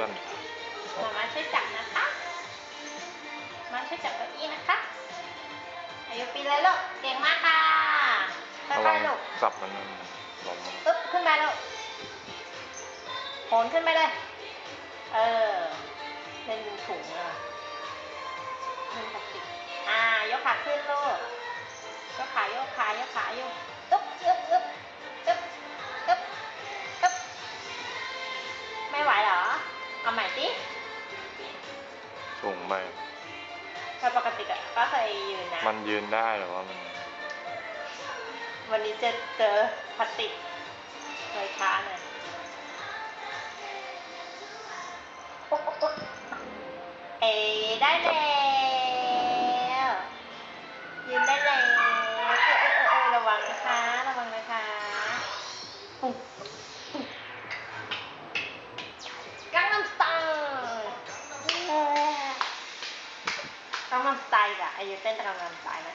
รื่องมามาช่วยจับนะคะ มาช่วยจับเก้าอี้นะคะ อายุปีเลยลูก เก่งมากค่ะค่อยงๆลูกจับมันลงปึ๊บขึ้นมาลูกโหนขึ้นไปเลย เออ เล่นดูถุงอะเล่นปกติอ่า ยกขาขึ้นลูก ยกขายกขายกขายู่อึ๊บอึ๊บตึ๊บ สูงไปเพราะปกติก็ก็เคยยืนนะ มันยืนได้หรือว่ามันวันนี้จะเจอพลาสติกเลยช้าหน่อยโอ๊ะโอ๊ะโอ๊ะเอ้ยได้แล้ว กังนัมสไตล์อะอายุเต้นกังนัมสไตล์นะ